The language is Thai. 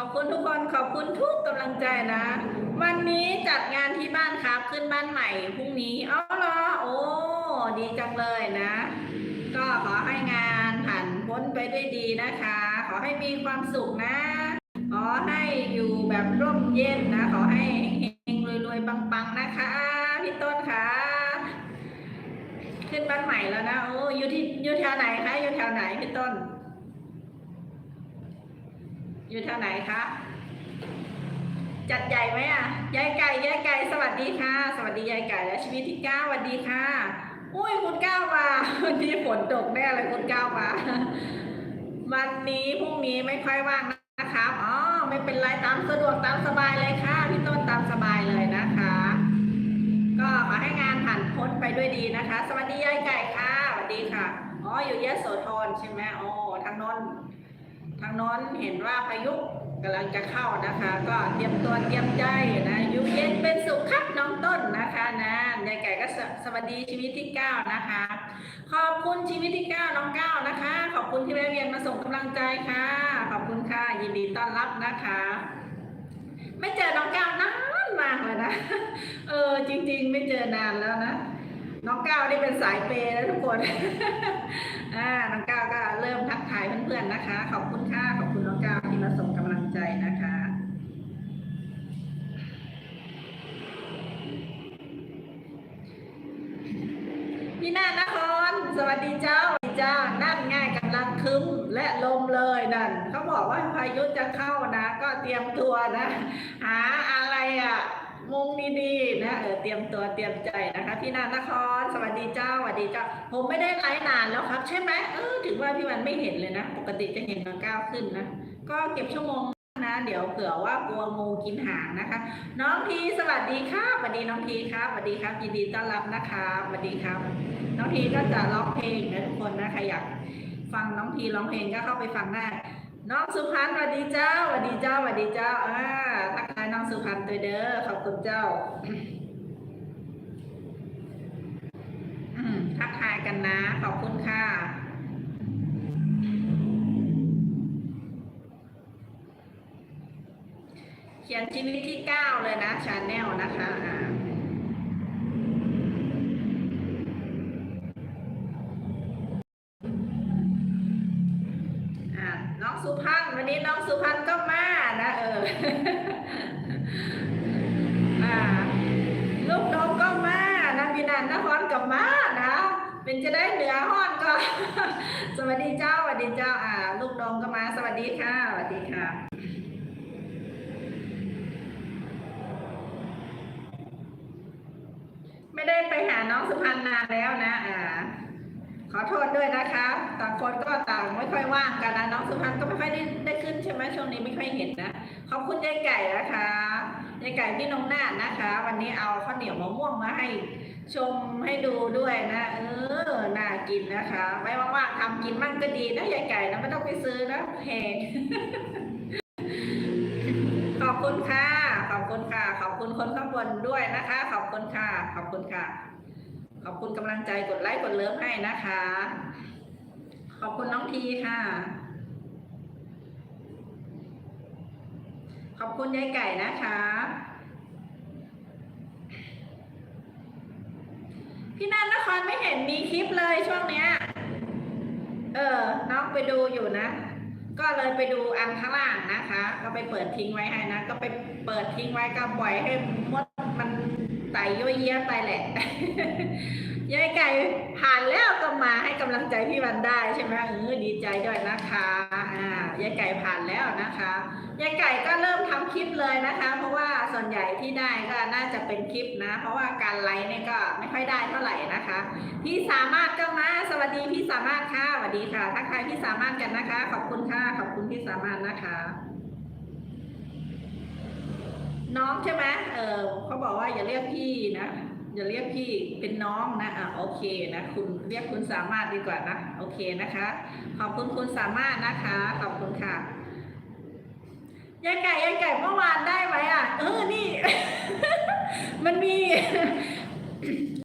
ขอบคุณทุกคนขอบคุณทุกกำลังใจนะ วันนี้จัดงานที่บ้านครับขึ้นบ้านใหม่พรุ่งนี้เอาเหรอโอ้ดีจังเลยนะ ก็ขอให้งานผ่านพ้นไปด้วยดีนะคะ ขอให้มีความสุขนะ ขอให้อยู่แบบร่มเย็นนะ ขอให้เฮงรวยๆปังๆนะคะพี่ต้นค่ะ ขึ้นบ้านใหม่แล้วนะโอ้อยู่ที่อยู่แถวไหนคะอยู่แถวไหนพี่ต้น อยู่แถวไหนคะ จัดใหญ่ไหมอะ ยายไก่ยายไก่สวัสดีค่ะ สวัสดียายไก่และชีวิตที่เก้าสวัสดีค่ะ อุ้ยคุณเก้ามาวันนี้ฝนตกแน่เลยคุณเก้ามา วันนี้พรุ่งนี้ไม่ค่อยว่างนะครับอ๋อไม่เป็นไรตามสะดวกตามสบายเลยค่ะพี่ต้นตามสบายเลยนะคะ ก็ขอให้งานผ่านพ้นไปด้วยดีนะคะ สวัสดียายไก่ค่ะสวัสดีค่ะอ๋ออยู่ยะโสธรใช่ไหมอ๋อทางนนท ทางน้นเห็นว่าพายุกำลังจะเข้านะคะ ก็เตรียมตัวเตรียมใจนะอยู่เย็นเป็นสุขครับน้องต้นนะคะนะยายไก่ก็สวัสดีชีวิตที่เก้านะคะ ขอบคุณชีวิตที่เก้าน้องเก้านะคะ ขอบคุณที่แวะเวียนมาส่งกำลังใจค่ะ ขอบคุณค่ะยินดีต้อนรับนะคะ ไม่เจอน้องเก้านานมากเลยนะเออจริง ๆ ไม่เจอนานแล้วนะน้องเก้านี่เป็นสายเปย์แล้วทุกคนอ่าน้องเก้าก็เริ่มทัก พื่อนๆนะคะ ขอบคุณค่ะ ขอบคุณน้องก้าวที่มาส่งกำลังใจนะคะพี่นานคร สวัสดีเจ้าจ้านั่นง่ายกำลังคึ้มและลมเลยนั่นเขาบอกว่าพายุจะเข้านะ ก็เตรียมตัวนะ หาอะไรอะ มุงดีๆนะเออเตรียมตัวเตรียมใจนะคะ พี่นานคร สวัสดีเจ้าสวัสดีเจ้า ผมไม่ได้ไลฟ์นานแล้วครับ ใช่ไหมเออถึงว่าพี่วันไม่เห็นเลยนะ ปกติจะเห็นน้องก้าวขึ้นนะ ก็เก็บชั่วโมงนะ เดี๋ยวเผื่อว่ากลัวงูกินหางนะคะ น้องทีสวัสดีครับสวัสดีน้องทีครับสวัสดีครับยินดีต้อนรับนะครับสวัสดีครับ น้องทีก็จะร้องเพลงนะทุกคนนะใครอยากฟังน้องทีร้องเพลงก็เข้าไปฟังได้ น้องสุพันธ์สวัสดีเจ้าสวัสดีเจ้าสวัสดีเจ้าอ่าทักทายน้องสุพันธ์ตัวเด้อขอบคุณเจ้าอืมทักทายกันนะ ขอบคุณค่ะเขียนชีวิตที่เก้าเลยนะชาแนลนะคะอ่า อะน้อง สุพันธ์วันนี้น้องสุพันธ์ก็มานะเออลูกน้องก็มานะพี่นันนครกับมานะ เป็นจะได้เหนือห้อนก็ สวัสดีเจ้าสวัสดีเจ้าอ่า ลูกน้องก็มา สวัสดีค่ะสวัสดีค่ะไม่ได้ไปหาน้องสุพันธ์นานแล้วนะ อ่า ขอโทษด้วยนะคะ ต่างคนก็ต่างไม่ค่อยว่างกันนะน้องสุพรรณก็ไม่ค่อยได้ได้ขึ้นใช่ไหมช่วงนี้ไม่ค่อยเห็นนะ ขอบคุณยายไก่นะคะยายไก่พี่น้องนาดนะคะ วันนี้เอาข้าวเหนียวมะม่วงมาให้ชมให้ดูด้วยนะ เออ น่ากินนะคะไว้ว่างๆทำกินมั่งก็ดีนะยายไก่นะไม่ต้องไปซื้อนะแพงขอบคุณค่ะ ขอบคุณค่ะ ขอบคุณคนข้างบนด้วยนะคะ ขอบคุณค่ะ ขอบคุณค่ะ อบคุณกำลังใจกดไลค์กดเลิฟให้นะคะ ขอบคุณน้องทีค่ะ ขอบคุณยายไก่นะคะ พี่นันนครไม่เห็นมีคลิปเลยช่วงเนี้ย เออ น้องไปดูอยู่นะ ก็เลยไปดูอันข้างล่างนะคะ ก็ไปเปิดทิ้งไว้ให้นะ ก็ไปเปิดทิ้งไว้ก็ปล่อยให้มด ไตยั่วเยี่ไปแหละยายไก่ผ่านแล้วก็มาให้กำลังใจพี่วันได้ใช่ไหมเออดีใจด้วยนะคะอ่ายายไก่ผ่านแล้วนะคะยายไก่ก็เริ่มทำคลิปเลยนะคะ เพราะว่าส่วนใหญ่ที่ได้ก็น่าจะเป็นคลิปนะ เพราะว่าการไลฟ์เนี่ยก็ไม่ค่อยได้เท่าไหร่นะคะพี่สามารถก็มาสวัสดีพี่สามารถค่ะสวัสดีค่ะทักทายพี่สามารถกันนะคะ ขอบคุณค่ะขอบคุณพี่สามารถนะคะ น้องใช่ไหมเออเขาบอกว่าอย่าเรียกพี่นะ อย่าเรียกพี่เป็นน้องนะอะโอเคนะคุณเรียกคุณสามารถดีกว่านะ โอเคนะคะ ขอบคุณคุณสามารถนะคะ ขอบคุณค่ะยายไก่ยายไก่เมื่อวานได้ไหมอะ เออ นี่ มันมี